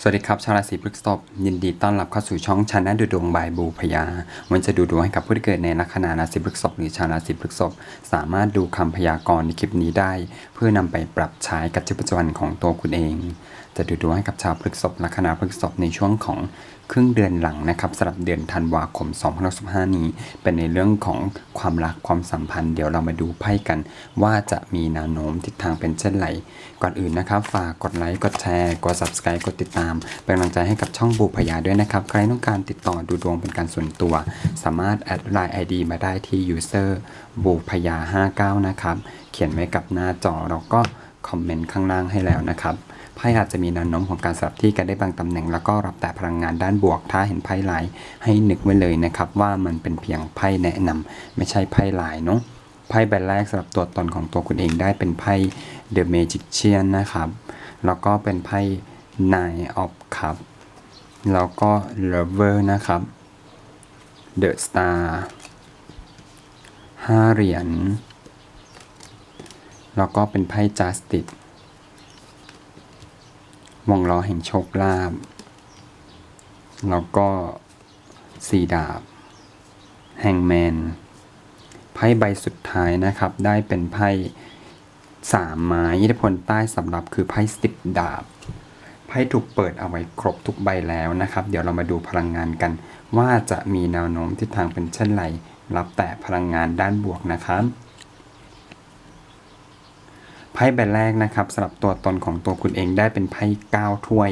สวัสดีครับ ชาวราศีพฤษภยินดีต้อนรับเข้าสู่ช่องชาแนลดูดวงบายบูพยา วันจะดูดวงให้กับผู้ที่เกิดในลัคนาราศีพฤษภหรือชาวราศีพฤษภสามารถดูคำพยากรณ์ในคลิปนี้ได้ เพื่อนำไปปรับใช้กับชีวิตประจำวันของตัวคุณเอง จะดูดวงให้กับชาวพฤษภลัคนาพฤษภในช่วงของ ครึ่งเดือนหลังนะครับสำหรับเดือนธันวาคม2065นี้ เป็นในเรื่องของความรักความสัมพันธ์เดี๋ยวเรามาดูไพ่กัน ว่าจะมีแนวโน้มทิศทางเป็นเช่นไรก่อนอื่นนะครับ ฝากกดไลค์กดแชร์กด subscribe กดติดตาม เป็นกำลังใจให้กับช่องบูพยาด้วยนะครับ ใครต้องการติดต่อดูดวงเป็นการส่วนตัว สามารถแอดไลน์ ID มาได้ที่ user บูพยา59นะครับเขียนไว้กับหน้าจอแล้วก็คอมเมนต์ข้างล่างให้แล้วนะครับ ไพ่อาจจะมีแนวโน้มของการสลับที่กันได้บางตำแหน่ง แล้วก็รับแต่พลังงานด้านบวก ถ้าเห็นไพ่ลายให้นึกไว้เลยนะครับว่ามันเป็นเพียงไพ่แนะนำไม่ใช่ไพ่ลายเนาะไพ่ใบแรกสำหรับตัวตนของตัวคุณเองได้เป็นไพ่ The Magician นะครับ แล้วก็เป็นไพ่ Nine of Cup แล้วก็ Lover นะครับ The Star ห้าเหรียญ แล้วก็เป็นไพ่ Justice วงล้อแห่งโชคลาภแล้วก็สี่ดาบ แฮงแมน ไพ่ใบสุดท้ายนะครับ ได้เป็นไพ่สามไม้อิทธิพลใต้สำหรับคือไพ่สิบดาบ ไพ่ถูกเปิดเอาไว้ครบทุกใบแล้วนะครับ เดี๋ยวเรามาดูพลังงานกัน ว่าจะมีแนวโน้มทิศทางเป็นเช่นไร รับแต่พลังงานด้านบวกนะครับ ไพ่ใบแรกนะครับสำหรับตัวตนของตัวคุณเองได้เป็นไพ่9ถ้วย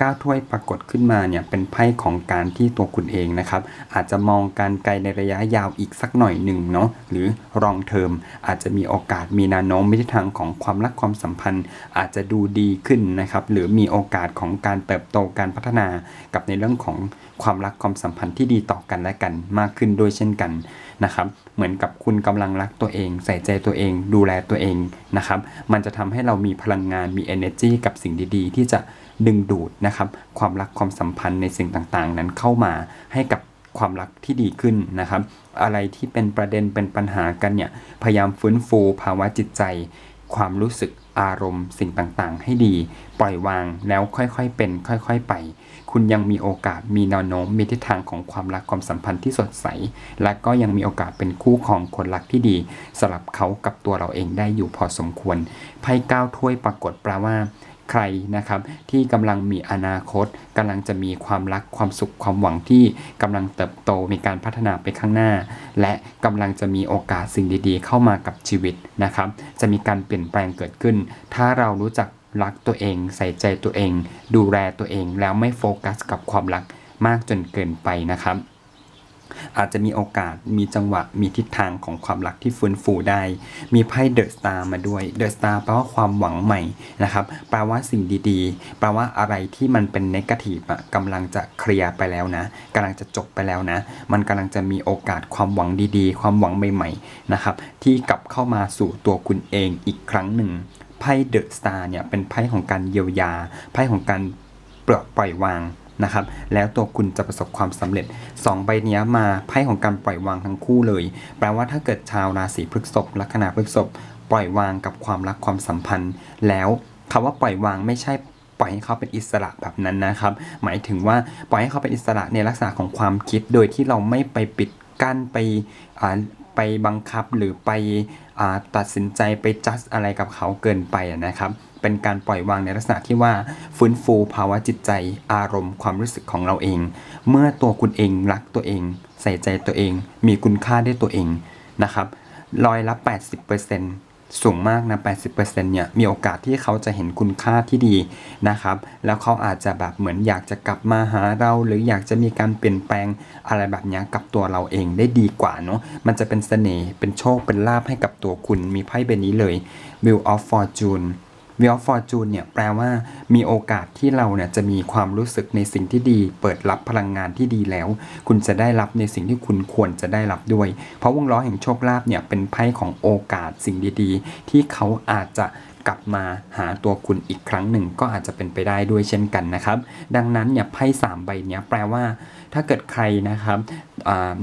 9ถ้วยปรากฏขึ้นมาเนี่ยเป็นไพ่ของการที่ตัวคุณเองนะครับ อาจจะมองการไกลในระยะยาวอีกสักหน่อยหนึ่งเนาะหรือรองเทอมอาจจะมีโอกาสมีนวโน้มไปทิศทางของความรักความสัมพันธ์ อาจจะดูดีขึ้นนะครับหรือมีโอกาสของการเติบโตการพัฒนากับในเรื่องของความรักความสัมพันธ์ที่ดีต่อกันและกันมากขึ้นด้วยเช่นกันนะครับเหมือนกับคุณกำลังรักตัวเอง ใส่ใจตัวเอง ดูแลตัวเองนะครับมันจะทำให้เรามีพลังงานมี energy กับสิ่งดีๆ ที่จะ ดึงดูดนะครับความรักความสัมพันธ์ในสิ่งต่างๆ นั้นเข้ามาให้กับความรักที่ดีขึ้นนะครับ อะไรที่เป็นประเด็นเป็นปัญหากันเนี่ยพยายามฟื้นฟูภาวะจิตใจ ความรู้สึกอารมณ์สิ่งต่างๆ ให้ดี ปล่อยวางแล้วค่อยๆเป็น ค่อยๆไป คุณยังมีโอกาสมีแนวโน้มมีทิศทางของความรักความสัมพันธ์ที่สดใส และก็ยังมีโอกาสเป็นคู่ของคนรักที่ดีสลับเขากับตัวเราเองได้อยู่พอสมควรไพ่เก้าถ้วยปรากฏแปลว่า ใครนะครับที่กำลังมีอนาคตกำลังจะมีความรักความสุขความหวังที่กำลังเติบโตมีการพัฒนาไปข้างหน้า และกำลังจะมีโอกาสสิ่งดีๆ เข้ามากับชีวิตนะครับ จะมีการเปลี่ยนแปลงเกิดขึ้น ถ้าเรารู้จักรักตัวเอง ใส่ใจตัวเอง ดูแลตัวเองแล้วไม่โฟกัสกับความรักมากจนเกินไปนะครับ อาจจะมีโอกาสมีจังหวะมีทิศทางของความรักที่ฟื้นฟูได้ มีไพ่เดอะสตาร์มาด้วยเดอะสตาร์แปลว่าความหวังใหม่นะครับแปลว่าสิ่งดีๆ แปลว่าอะไรที่มันเป็นเนกาทีฟอะกำลังจะเคลียร์ไปแล้วนะกำลังจะจบไปแล้วนะ มันกำลังจะมีโอกาสความหวังดีๆ ความหวังใหม่ๆนะครับที่กลับเข้ามาสู่ตัวคุณเองอีกครั้งหนึ่งไพ่เดอะสตาร์เนี่ยเป็นไพ่ของการเยียวยาไพ่ของการปลดปล่อยวาง นะครับแล้วตัวคุณจะประสบความสำเร็จ 2 ใบเนี้ยมาไพ่ของการปล่อยวางทั้งคู่เลย แปลว่าถ้าเกิดชาวราศีพฤษภลัคนาพฤษภปล่อยวางกับความรักความสัมพันธ์ แล้วคำว่าปล่อยวางไม่ใช่ปล่อยให้เขาเป็นอิสระแบบนั้นนะครับ หมายถึงว่าปล่อยให้เขาเป็นอิสระในลักษณะของความคิด โดยที่เราไม่ไปปิดกั้นไปไปบังคับหรือไป ตัดสินใจไปจัดอะไรกับเขาเกินไปนะครับ เป็นการปล่อยวางในลักษณะที่ว่าฟื้นฟูภาวะจิตใจอารมณ์ความรู้สึกของเราเอง เมื่อตัวคุณเองรักตัวเอง ใส่ใจตัวเอง มีคุณค่าด้วยตัวเองนะครับร้อยละ 80% สูงมากนะ 80%เนี่ย มีโอกาสที่เขาจะเห็นคุณค่าที่ดีนะครับ แล้วเขาอาจจะแบบเหมือนอยากจะกลับมาหาเรา หรืออยากจะมีการเปลี่ยนแปลงอะไรแบบนี้กับตัวเราเองได้ดีกว่าเนาะ มันจะเป็นเสน่ห์ เป็นโชค เป็นลาภให้กับตัวคุณ มีไพ่ใบนี้เลย Wheel of Fortune w h e e l of Fortune เนี่ยแปลว่ามีโอกาสที่เราเนี่ยจะมีความรู้สึกในสิ่งที่ดี เปิดรับพลังงานที่ดีแล้ว คุณจะได้รับในสิ่งที่คุณควรจะได้รับด้วย เพราะวงล้อแห่งโชคลาภเนี่ยเป็นไพ่ของโอกาสสิ่งดีๆ ที่เขาอาจจะกลับมาหาตัวคุณอีกครั้งหนึ่งก็อาจจะเป็นไปได้ด้วยเช่นกันนะครับ ดังนั้นเนี่ยไพ่สามใบเนี้ยแปลว่า ถ้าเกิดใครนะครับ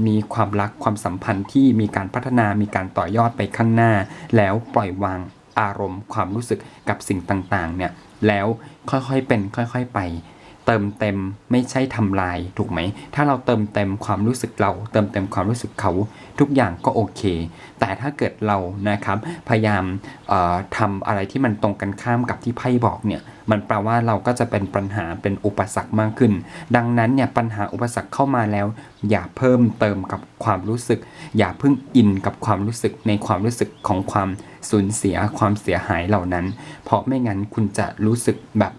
มีความรักความสัมพันธ์ที่มีการพัฒนามีการต่อยอดไปข้างหน้า แล้วปล่อยวาง อารมณ์ความรู้สึกกับสิ่งต่างๆเนี่ยแล้วค่อยๆเป็นค่อย ๆไป เติมเต็มไม่ใช่ทำลายถูกไหม ถ้าเราเติมเต็มความรู้สึกเรา เติมเต็มความรู้สึกเขาทุกอย่างก็โอเค แต่ถ้าเกิดเรานะครับพยายามทำอะไรที่มันตรงกันข้ามกับที่ไพ่บอกเนี่ยมันแปลว่าเราก็จะเป็นปัญหาเป็นอุปสรรคมากขึ้น ดังนั้นเนี่ยปัญหาอุปสรรคเข้ามาแล้ว อย่าเพิ่มเติมกับความรู้สึก อย่าเพิ่งอินกับความรู้สึกในความรู้สึกของความสูญเสียความเสียหายเหล่านั้น เพราะไม่งั้นคุณจะรู้สึกแบบ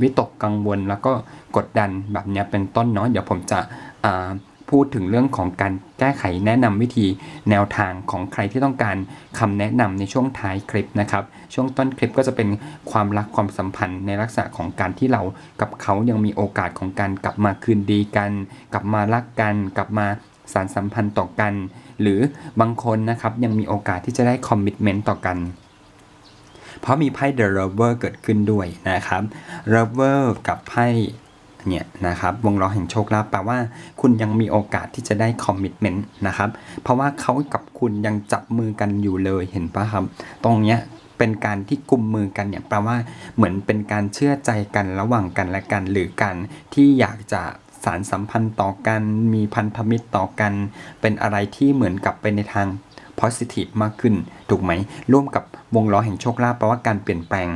วิตกกังวลแล้วก็กดดันแบบนี้เป็นต้นเนาะเดี๋ยวผมจะพูดถึงเรื่องของการแก้ไขแนะนำวิธีแนวทางของใครที่ต้องการคำแนะนำในช่วงท้ายคลิปนะครับ ช่วงต้นคลิปก็จะเป็นความรักความสัมพันธ์ในลักษณะของการที่เรากับเขายังมีโอกาสของการกลับมาคืนดีกัน กลับมารักกัน กลับมาสานสัมพันธ์ต่อกัน หรือบางคนนะครับยังมีโอกาสที่จะได้คอมมิชเมนต์ต่อกัน เพราะมีไพ่ The Lover เกิดขึ้นด้วยนะครับ Lover กับไพ่เนี่ยนะครับวงล้อแห่งโชคลาภแปลว่าคุณยังมีโอกาสที่จะได้คอมมิชเมนต์นะครับ เพราะว่าเขากับคุณยังจับมือกันอยู่เลยเห็นปะครับ ตรงเนี้ยเป็นการที่กุมมือกันเนี่ยแปลว่าเหมือนเป็นการเชื่อใจกันระหว่างกันและกัน หรือการที่อยากจะสารสัมพันธ์ต่อกัน มีพันธมิตรต่อกัน เป็นอะไรที่เหมือนกับไปในทาง positive มากขึ้น ถูกไหม ร่วมกับวงล้อแห่งโชคลาภแปลว่าการเปลี่ยนแปลง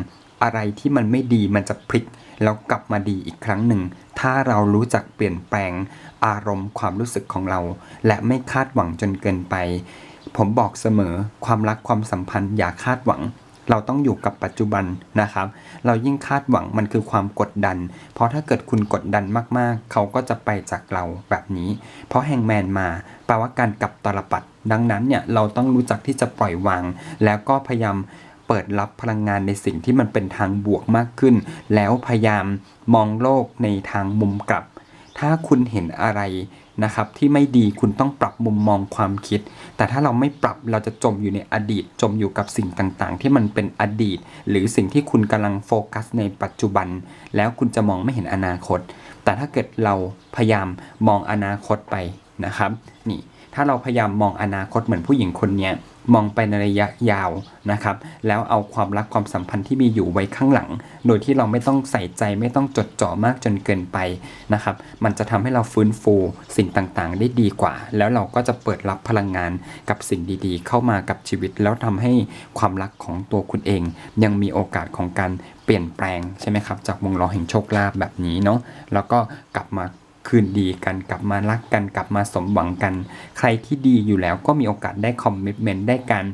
อะไรที่มันไม่ดีมันจะพลิก แล้วกลับมาดีอีกครั้งหนึ่ง ถ้าเรารู้จักเปลี่ยนแปลงอารมณ์ความรู้สึกของเรา และไม่คาดหวังจนเกินไป ผมบอกเสมอความรักความสัมพันธ์อย่าคาดหวังเราต้องอยู่กับปัจจุบันนะครับ เรายิ่งคาดหวังมันคือความกดดัน เพราะถ้าเกิดคุณกดดันมากๆ เขาก็จะไปจากเราแบบนี้ เพราะแฮงแมนมาแปลว่าการกลับตลปัด ดังนั้นเนี่ยเราต้องรู้จักที่จะปล่อยวาง แล้วก็พยายามเปิดรับพลังงานในสิ่งที่มันเป็นทางบวกมากขึ้น แล้วพยายามมองโลกในทางมุมกลับ ถ้าคุณเห็นอะไรนะครับที่ไม่ดีคุณต้องปรับมุมมองความคิด แต่ถ้าเราไม่ปรับเราจะจมอยู่ในอดีต จมอยู่กับสิ่งต่างๆ ที่มันเป็นอดีต หรือสิ่งที่คุณกำลังโฟกัสในปัจจุบัน แล้วคุณจะมองไม่เห็นอนาคต แต่ถ้าเกิดเราพยายามมองอนาคตไปนะครับ นี่ ถ้าเราพยายามมองอนาคตเหมือนผู้หญิงคนนี้มองไปในระยะยาวนะครับ แล้วเอาความรักความสัมพันธ์ที่มีอยู่ไว้ข้างหลัง โดยที่เราไม่ต้องใส่ใจไม่ต้องจดจ่อมากจนเกินไปนะครับ มันจะทำให้เราฟื้นฟูสิ่งต่างๆ ได้ดีกว่า แล้วเราก็จะเปิดรับพลังงานกับสิ่งดีๆ เข้ามากับชีวิต แล้วทำให้ความรักของตัวคุณเอง ยังมีโอกาสของการเปลี่ยนแปลงใช่ไหมครับ จากวงล้อแห่งโชคลาภแบบนี้เนาะแล้วก็กลับมา คืนดีกันกลับมารักกันกลับมาสมหวังกัน ใครที่ดีอยู่แล้วก็มีโอกาสได้คอมมิชเมนต์ได้การ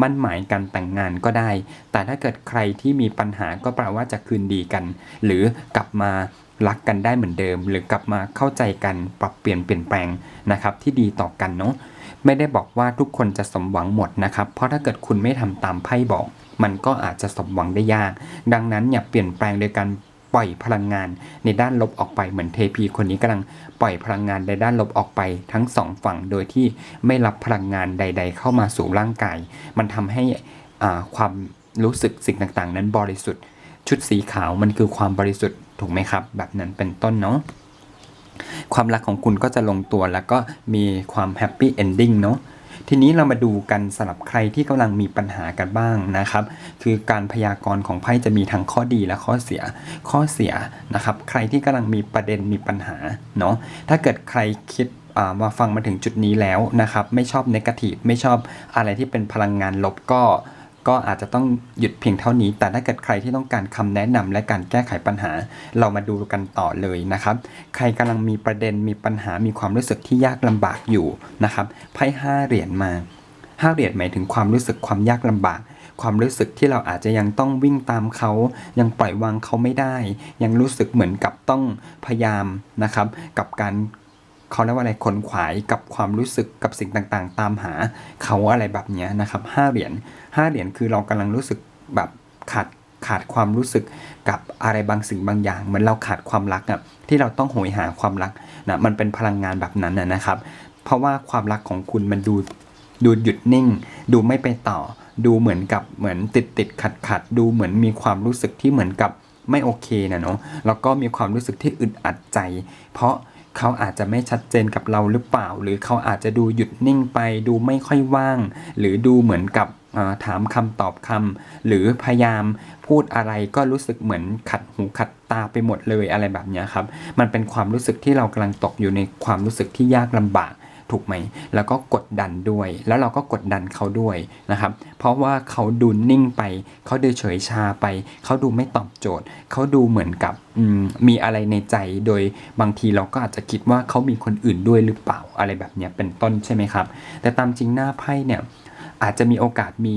มั่นหมายกันแต่งงานก็ได้ แต่ถ้าเกิดใครที่มีปัญหาก็แปลว่าจะคืนดีกัน หรือกลับมารักกันได้เหมือนเดิม หรือกลับมาเข้าใจกันปรับเปลี่ยนเปลี่ยนแปลงนะครับที่ดีต่อกันเนาะไม่ได้บอกว่าทุกคนจะสมหวังหมดนะครับ เพราะถ้าเกิดคุณไม่ทำตามไพ่บอก มันก็อาจจะสมหวังได้ยาก ดังนั้นอย่าเปลี่ยนแปลงโดยการ ปล่อยพลังงานในด้านลบออกไปเหมือนเทพีคนนี้กำลังปล่อยพลังงานในด้านลบออกไปทั้งสองฝั่งโดยที่ไม่รับพลังงานใด ๆ เข้ามาสู่ร่างกาย มันทำให้อ่าความรู้สึกสิ่งต่างๆ นั้นบริสุทธิ์ ชุดสีขาวมันคือความบริสุทธิ์ถูกไหมครับ แบบนั้นเป็นต้นเนาะความรักของคุณก็จะลงตัวแล้วก็มีความแฮปปี้เอนดิ้งเนาะ ทีนี้เรามาดูกันสำหรับใครที่กำลังมีปัญหากันบ้างนะครับ คือการพยากรณ์ของไพ่จะมีทั้งข้อดีและข้อเสีย ข้อเสียนะครับ ใครที่กำลังมีประเด็นมีปัญหาเนาะถ้าเกิดใครคิดอ่ามาฟังมาถึงจุดนี้แล้วนะครับ ไม่ชอบเนกาทีฟไม่ชอบอะไรที่เป็นพลังงานลบก็ ก็อาจจะต้องหยุดเพียงเท่านี้ แต่ถ้าเกิดใครที่ต้องการคำแนะนำและการแก้ไขปัญหา เรามาดูกันต่อเลยนะครับ ใครกำลังมีประเด็นมีปัญหามีความรู้สึกที่ยากลำบากอยู่นะครับไพ่ห้าเหรียญมาห้าเหรียญหมายถึงความรู้สึกความยากลำบาก ความรู้สึกที่เราอาจจะยังต้องวิ่งตามเขา ยังปล่อยวางเขาไม่ได้ ยังรู้สึกเหมือนกับต้องพยายามนะครับ กับการ เขาเรียกว่าอะไรขนขวายกับความรู้สึกกับสิ่งต่างๆ ตามหาเขาอะไรแบบนี้นะครับห้าเหรียญห้าเหรียญคือเรากำลังรู้สึกแบบขาดขาดความรู้สึกกับอะไรบางสิ่งบางอย่าง เหมือนเราขาดความรักอะที่เราต้องโหยหาความรักนะมันเป็นพลังงานแบบนั้นนะนะครับ เพราะว่าความรักของคุณมันดูดูหยุดนิ่ง ดูไม่ไปต่อ ดูเหมือนกับเหมือนติดติดขัดขัดดูเหมือนมีความรู้สึกที่เหมือนกับไม่โอเคนะเนาะแล้วก็มีความรู้สึกที่อึดอัดใจ เพราะ เขาอาจจะไม่ชัดเจนกับเราหรือเปล่า หรือเขาอาจจะดูหยุดนิ่งไป ดูไม่ค่อยว่าง หรือดูเหมือนกับถามคำตอบคำหรือพยายามพูดอะไรก็รู้สึกเหมือนขัดหูขัดตาไปหมดเลยอะไรแบบนี้ครับ มันเป็นความรู้สึกที่เรากำลังตกอยู่ในความรู้สึกที่ยากลำบาก ถูกไหม แล้วก็กดดันด้วย แล้วเราก็กดดันเขาด้วยนะครับ เพราะว่าเขาดูนิ่งไป เขาดูเฉยชาไป เขาดูไม่ตอบโจทย์ เขาดูเหมือนกับมมีอะไรในใจ โดยบางทีเราก็อาจจะคิดว่าเขามีคนอื่นด้วยหรือเปล่า อะไรแบบเนี้ยเป็นต้นใช่ไหมครับ แต่ตามจริงหน้าไพ่เนี่ยอาจจะมีโอกาสมี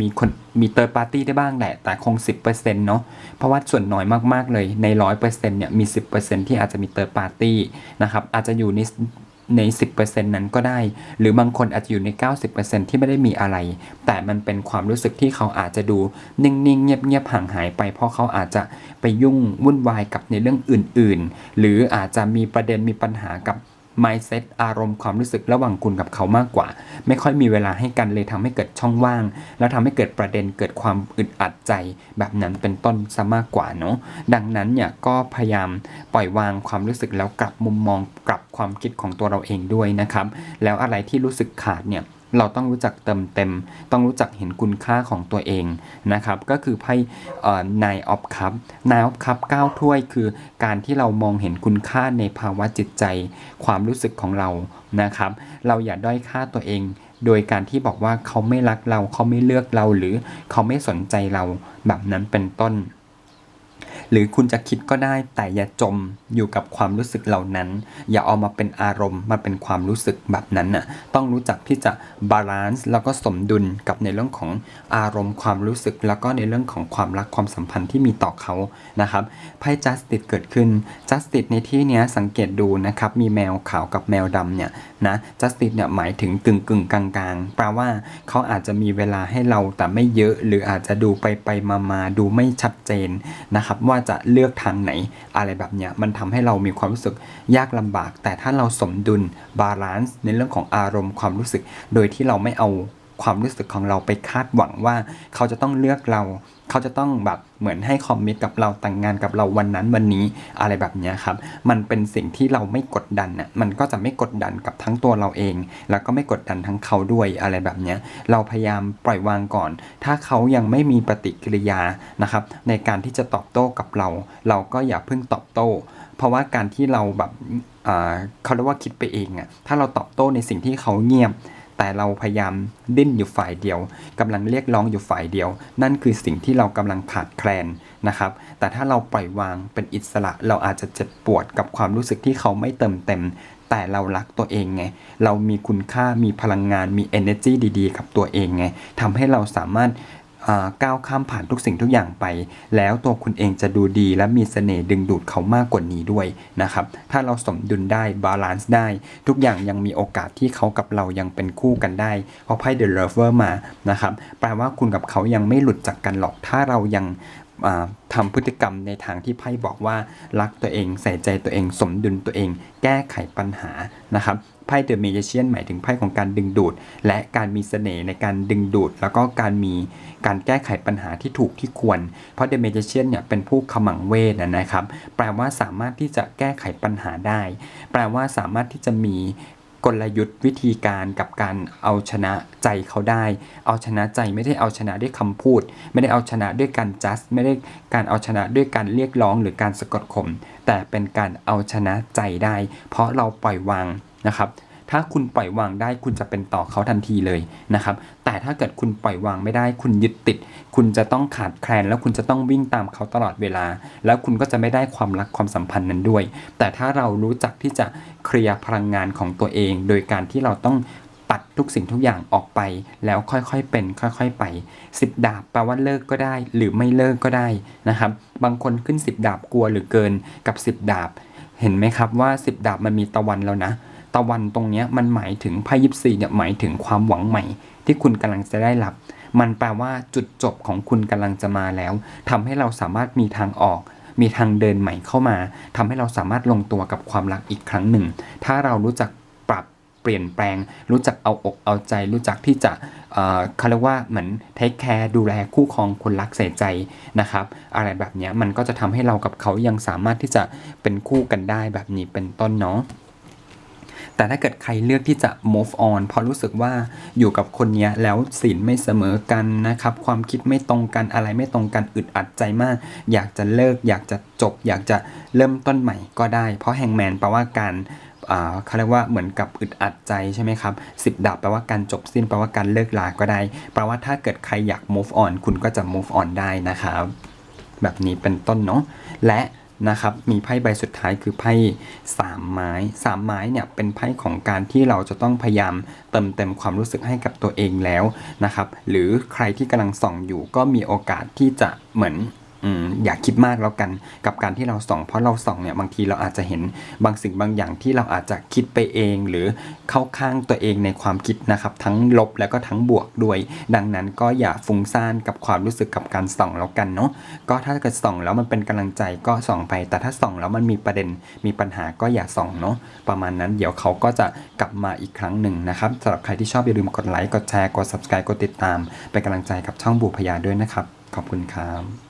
มีคนมีเตอร์ปาร์ตี้ได้บ้างแหละ แต่คง 10%เนาะเพราะว่าส่วนน้อยมาก ๆ เลยใน 100%เนี่ยมี 10%ที่อาจจะมีเตอร์ปาร์ตี้นะครับอาจจะอยู่ใน ใน 10%นั้นก็ได้ หรือบางคนอาจจะอยู่ใน 90%ที่ไม่ได้มีอะไร แต่มันเป็นความรู้สึกที่เขาอาจจะดูนิ่งๆ เงียบๆ ห่างหายไป เพราะเขาอาจจะไปยุ่งวุ่นวายกับในเรื่องอื่นๆ หรืออาจจะมีประเด็นมีปัญหากับ mindset อารมณ์ความรู้สึกระหว่างคุณกับเขามากกว่า ไม่ค่อยมีเวลาให้กันเลยทำให้เกิดช่องว่าง แล้วทำให้เกิดประเด็นเกิดความอึดอัดใจ แบบนั้นเป็นต้นซะมากกว่าเนาะดังนั้นเนี่ยก็พยายาม ปล่อยวางความรู้สึกแล้วกลับมุมมองกลับความคิดของตัวเราเองด้วยนะครับ แล้วอะไรที่รู้สึกขาดเนี่ยเราต้องรู้จักเติมเต็ม ต้องรู้จักเห็นคุณค่าของตัวเองนะครับ ก็คือไพ่นายออฟคัพนายออฟคัพ9ถ้วยคือการที่เรามองเห็นคุณค่าในภาวะจิตใจ ความรู้สึกของเรานะครับ เราอย่าด้อยค่าตัวเอง โดยการที่บอกว่าเขาไม่รักเราเขาไม่เลือกเราหรือเขาไม่สนใจเราแบบนั้นเป็นต้น หรือคุณจะคิดก็ได้แต่อย่าจมอยู่กับความรู้สึกเหล่านั้น อย่าเอามาเป็นอารมณ์มาเป็นความรู้สึกแบบนั้นน่ะต้องรู้จักที่จะบาลานซ์แล้วก็สมดุลกับในเรื่องของอารมณ์ความรู้สึก แล้วก็ในเรื่องของความรักความสัมพันธ์ที่มีต่อเขานะครับไพ่ justice เกิดขึ้น justice ในที่นี้สังเกตดูนะครับมีแมวขาวกับแมวดำเนี่ยนะ justice เนี่ยหมายถึงกึ่งกึ่งๆกลางๆแปลว่าเขาอาจจะมีเวลาให้เราแต่ไม่เยอะ หรืออาจจะดูไปไปมามาๆดูไม่ชัดเจนนะครับว่าาจะเลือกทางไหน อะไรแบบเนี้ยมันทำให้เรามีความรู้สึกยากลำบาก แต่ถ้าเราสมดุลบาลานซ์ในเรื่องของอารมณ์ความรู้สึก โดยที่เราไม่เอาความรู้สึกของเราไปคาดหวังว่า เขาจะต้องเลือกเรา เขาจะต้องแบบเหมือนให้คอมมิตกับเราแต่งงานกับเราวันนั้นวันนี้อะไรแบบนี้ครับมันเป็นสิ่งที่เราไม่กดดันน่ะมันก็จะไม่กดดันกับทั้งตัวเราเอง แล้วก็ไม่กดดันทั้งเขาด้วยอะไรแบบนี้เราพยายามปล่อยวางก่อน ถ้าเขายังไม่มีปฏิกิริยานะครับในการที่จะตอบโต้กับเรา เราก็อย่าเพิ่งตอบโต้ เพราะว่าการที่เราแบบเขาเรียกว่าคิดไปเองอะถ้าเราตอบโต้ในสิ่งที่เขาเงียบ แต่เราพยายามดิ้นอยู่ฝ่ายเดียวกำลังเรียกร้องอยู่ฝ่ายเดียว นั่นคือสิ่งที่เรากำลังขาดแคลนนะครับ แต่ถ้าเราปล่อยวางเป็นอิสระ เราอาจจะเจ็บปวดกับความรู้สึกที่เขาไม่เติมเต็ม แต่เรารักตัวเองไง เรามีคุณค่ามีพลังงานมี energy ดีๆ กับตัวเองไงทำให้เราสามารถ ก้าวข้ามผ่านทุกสิ่งทุกอย่างไป แล้วตัวคุณเองจะดูดีและมีเสน่ห์ดึงดูดเขามากกว่านี้ด้วยนะครับถ้าเราสมดุลได้บาลานซ์ได้ ทุกอย่างยังมีโอกาสที่เขากับเรายังเป็นคู่กันได้เพราะไพ่เดอะเลเวอร์มานะครับแปลว่าคุณกับเขายังไม่หลุดจากกันหรอกถ้าเรายังอ่าทำพฤติกรรมในทางที่ไพ่บอกว่ารักตัวเองใส่ใจตัวเอง สมดุลตัวเอง แก้ไขปัญหานะครับ ไพ่เดอะเมจิเชียนหมายถึงไพ่ของการดึงดูด และการมีเสน่ห์ในการดึงดูด แล้วก็การมีการแก้ไขปัญหาที่ถูกที่ควร เพราะเดอะเมจิเชียนเนี่ยเป็นผู้ขมังเวทนะครับ แปลว่าสามารถที่จะแก้ไขปัญหาได้ แปลว่าสามารถที่จะมีกลยุทธ์วิธีการกับการเอาชนะใจเขาได้ เอาชนะใจไม่ได้เอาชนะด้วยคำพูด ไม่ได้เอาชนะด้วยการจัดไม่ได้การเอาชนะด้วยการเรียกร้องหรือการสะกดข่มแต่เป็นการเอาชนะใจได้ เพราะเราปล่อยวาง นะครับ ถ้าคุณปล่อยวางได้คุณจะเป็นต่อเขาทันทีเลยนะครับ แต่ถ้าเกิดคุณปล่อยวางไม่ได้ คุณยึดติด คุณจะต้องขาดแคลน แล้วคุณจะต้องวิ่งตามเขาตลอดเวลา แล้วคุณก็จะไม่ได้ความรักความสัมพันธ์นั้นด้วย แต่ถ้าเรารู้จักที่จะเคลียร์พลังงานของตัวเอง โดยการที่เราต้องปัดทุกสิ่งทุกอย่างออกไป แล้วค่อยๆเป็น ค่อยๆไป 10 ดาบแปลว่าเลิกก็ได้ หรือไม่เลิกก็ได้นะครับ บางคนขึ้น 10 ดาบกลัวหรือเกินกับ 10 ดาบ เห็นไหมครับว่า 10 ดาบมันมีตะวันแล้วนะ ตะวันตรงนี้มันหมายถึงไพ่ยิปซีเนี่ยหมายถึงความหวังใหม่ ที่คุณกำลังจะได้รับ มันแปลว่าจุดจบของคุณกำลังจะมาแล้วทำให้เราสามารถมีทางออก มีทางเดินใหม่เข้ามาทำให้เราสามารถลงตัวกับความรักอีกครั้งหนึ่ง ถ้าเรารู้จักปรับเปลี่ยนแปลง รู้จักเอาอกเอาใจ รู้จักที่จะเอ่อเขาเรียกว่าเหมือนเทคแคร์ดูแลคู่ครองคนรักใส่ใจนะครับ อะไรแบบเนี้ยมันก็จะทำให้เรากับเขายังสามารถที่จะเป็นคู่กันได้แบบนี้เป็นต้นเนาะ แต่ถ้าเกิดใครเลือกที่จะ move on เพราะรู้สึกว่าอยู่กับคนนี้แล้วศีลไม่เสมอกันนะครับ ความคิดไม่ตรงกันอะไรไม่ตรงกันอึดอัดใจมาก อยากจะเลิก อยากจะจบ อยากจะเริ่มต้นใหม่ก็ได้ เพราะแฮงแมนแปลว่าการเขาเรียกว่าเหมือนกับอึดอัดใจใช่ไหมครับสิบดาบแปลว่าการจบสิ้นแปลว่าการเลิกลาก็ได้แปลว่าถ้าเกิดใครอยาก move on คุณก็จะ move on ได้นะครับ แบบนี้เป็นต้นเนาะและ นะครับ มีไพ่ใบสุดท้ายคือไพ่สามไม้สามไม้เนี่ยเป็นไพ่ของการที่เราจะต้องพยายามเติมเต็มความรู้สึกให้กับตัวเองแล้วนะครับ หรือใครที่กำลังส่องอยู่ก็มีโอกาสที่จะเหมือน อย่าคิดมากแล้วกันกับการที่เราส่อง เพราะเราส่องเนี่ยบางทีเราอาจจะเห็นบางสิ่งบางอย่างที่เราอาจจะคิดไปเอง หรือเข้าข้างตัวเองในความคิดนะครับ ทั้งลบแล้วก็ทั้งบวกด้วย ดังนั้นก็อย่าฟุ้งซ่านกับความรู้สึกกับการส่องแล้วกันเนาะก็ถ้าเกิดส่องแล้วมันเป็นกำลังใจก็ส่องไป แต่ถ้าส่องแล้วมันมีประเด็นมีปัญหาก็อย่าส่องเนาะประมาณนั้นเดี๋ยวเขาก็จะกลับมาอีกครั้งหนึ่งนะครับสำหรับใครที่ชอบอย่าลืมกดไลค์กดแชร์กด subscribe กดติดตามเป็นกำลังใจกับช่องบูพยาด้วยนะครับ ขอบคุณครับ